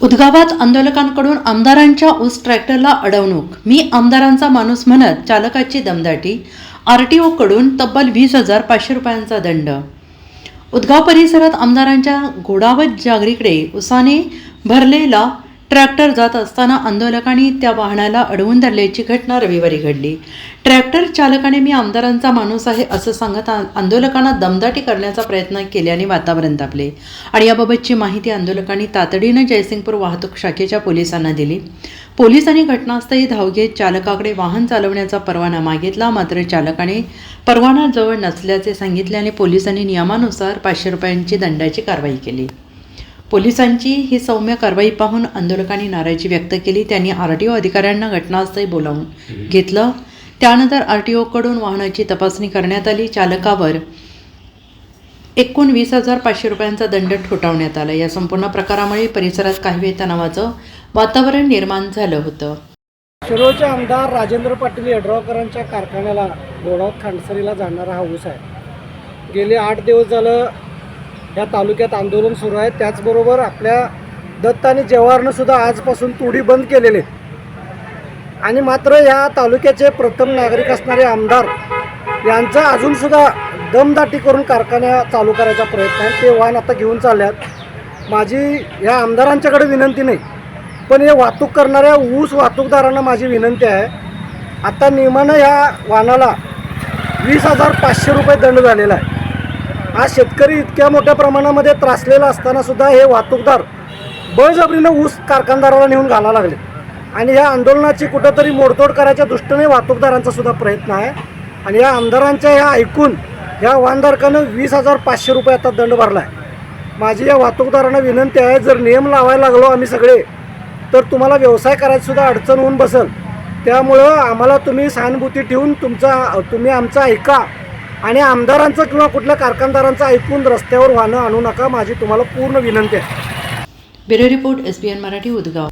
उदगावात आंदोलकांकडून आमदारांच्या ऊस ट्रॅक्टरला अडवणूक. मी आमदारांचा माणूस म्हणत चालकाची दमदाटी. आर टी ओकडून तब्बल वीस हजार पाचशे रुपयांचा दंड. उदगाव परिसरात आमदारांच्या घोडावत जागरीकडे उसाने भरलेला ट्रॅक्टर जात असताना आंदोलकांनी त्या वाहनाला अडवून धरल्याची घटना रविवारी घडली. ट्रॅक्टर चालकाने मी आमदारांचा माणूस आहे असं सांगत आंदोलकांना दमदाटी करण्याचा प्रयत्न केल्याने वातावरण तापले आणि याबाबतची माहिती आंदोलकांनी तातडीनं जयसिंगपूर वाहतूक शाखेच्या पोलिसांना दिली. पोलिसांनी घटनास्थळी धाव घेत चालकाकडे वाहन चालवण्याचा परवाना मागितला. मात्र चालकाने परवाना जवळ नसल्याचे सांगितल्याने पोलिसांनी नियमानुसार पाचशे रुपयांची दंडाची कारवाई केली. पोलिसांची ही सौम्य कारवाई पाहून आंदोलकांनी नाराजी व्यक्त केली. त्यांनी आर टी ओ अधिकाऱ्यांना घटनास्थळी बोलावून घेतलं. त्यानंतर आर टी ओकडून वाहनाची तपासणी करण्यात आली. चालकावर एकूण वीस हजार पाचशे रुपयांचा दंड ठोठावण्यात आला. या संपूर्ण प्रकारामुळे परिसरात काही वेळ तणावाचं वातावरण निर्माण झालं होतं. शिरोळचे आमदार राजेंद्र पाटील यड्रावकरांच्या कारखान्याला गोडावत खांडसरीला जाणारा हा ऊस आहे. गेले आठ दिवस झालं या तालुक्यात आंदोलन सुरू आहे. त्याचबरोबर आपल्या दत्त आणि जवाहरनं सुद्धा आजपासून तुडी बंद केलेले. आणि मात्र या तालुक्याचे प्रथम नागरिक असणारे आमदार यांचा अजूनसुद्धा दमदाटी करून कारखाना चालू करायचा प्रयत्न आहे. ते वाहन आता घेऊन चालल्यात. माझी या आमदारांच्याकडे विनंती नाही पण हे वाहतूक करणाऱ्या ऊस वाहतूकदारांना माझी विनंती आहे. आता नियमानं या वाहनाला वीस हजार पाचशे रुपये दंड झालेला आहे. आज शेतकरी इतक्या मोठ्या प्रमाणामध्ये त्रासलेला असताना सुद्धा हे वाहतूकदार बळजबरीनं ऊस कारखानदाराला नेऊन घाला लागले. आणि या आंदोलनाची कुठंतरी मोडतोड करायच्या दृष्टीने वाहतूकदारांचा सुद्धा प्रयत्न आहे. आणि या आमदारांच्या ह्या ऐकून या वाहनधारकानं वीस हजार पाचशे रुपये आता दंड भरला आहे माझी या वाहतूकदारांना विनंती आहे जर नियम लावायला लागलो आम्ही सगळे तर तुम्हाला व्यवसाय करायचीसुद्धा अडचण होऊन बसल. त्यामुळं आम्हाला तुम्ही सहानुभूती ठेवून तुमचा तुम्ही आमचा ऐका. आणि आमदारांचं किंवा कुठल्या कारखानदारांचं ऐकून रस्त्यावर वाहनं आणू नका माझी तुम्हाला पूर्ण विनंती आहे. Bureau report S B N Marathi Udgaon.